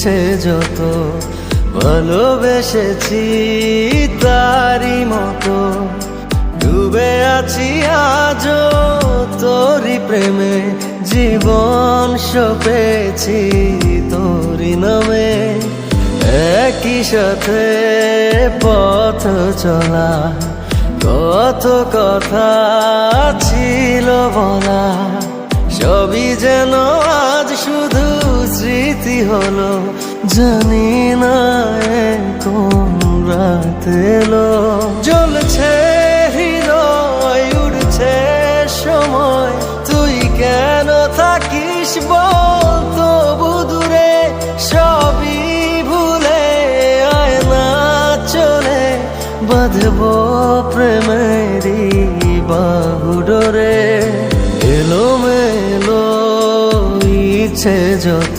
ইচ্ছে যত ভালোবেসেছি তারি মতো, ডুবে আছি আজ তোরি প্রেমে, জীবন সপেছি তোরি নামে। একই সাথে পথ চলা, কত কথা ছিল বলা, সবই যেন আজ শুধু হলো জানি না কোন রাত এলো। জ্বলছে হৃদয়, উড়ছে সময়। তুই কেন থাকিস বল তবু সবই ভুলে আয় না চলে। বাঁধব প্রেমেরই বাহুডরে এলো মেলো ইচ্ছে যত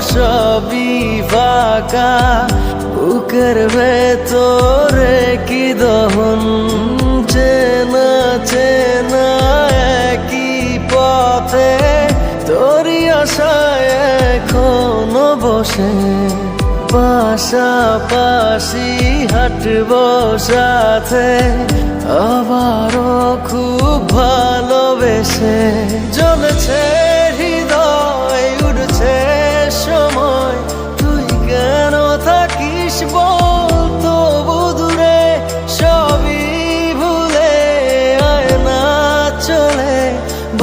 সবই ফাঁকা, বুকের ভেতরে কি দহন? চেনা চেনা একই পথে, তোরই আশায় এখনও বসে। পাশাপাশি হাঁটব সাথে, আবারও খুব ভালোবেসে। জ্বলছে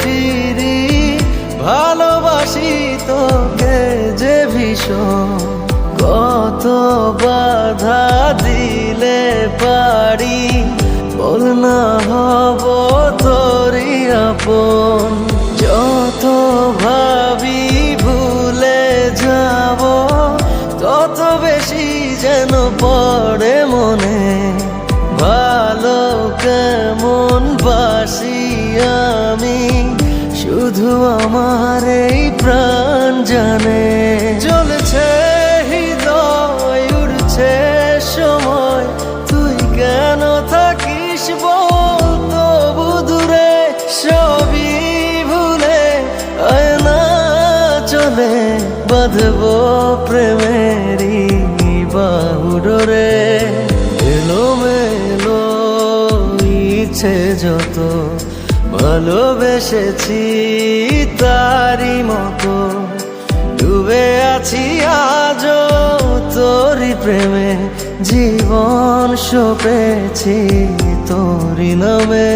ফিরি, ভালোবাসি তোকে যে ভীষণ। কত বাধা দিলে পারি, বল না হব তোরি আপন। যত ভাবি ভুলে যাব, তত বেশি যেন পড়ে জানে জ্বলছে, হৃদয় উড়ছে সময়। তুই কেন থাকিস বল তবু দূরে সবই ভুলে আয় না চলে, বাঁধব প্রেমেরই বাহুডরে। এলো মেলো ইচ্ছে যত, ভালোবেসেছি তারি মতো। ডুবে আছি আজ তোরি প্রেমে। জীবন সপেছি তোরি নামে।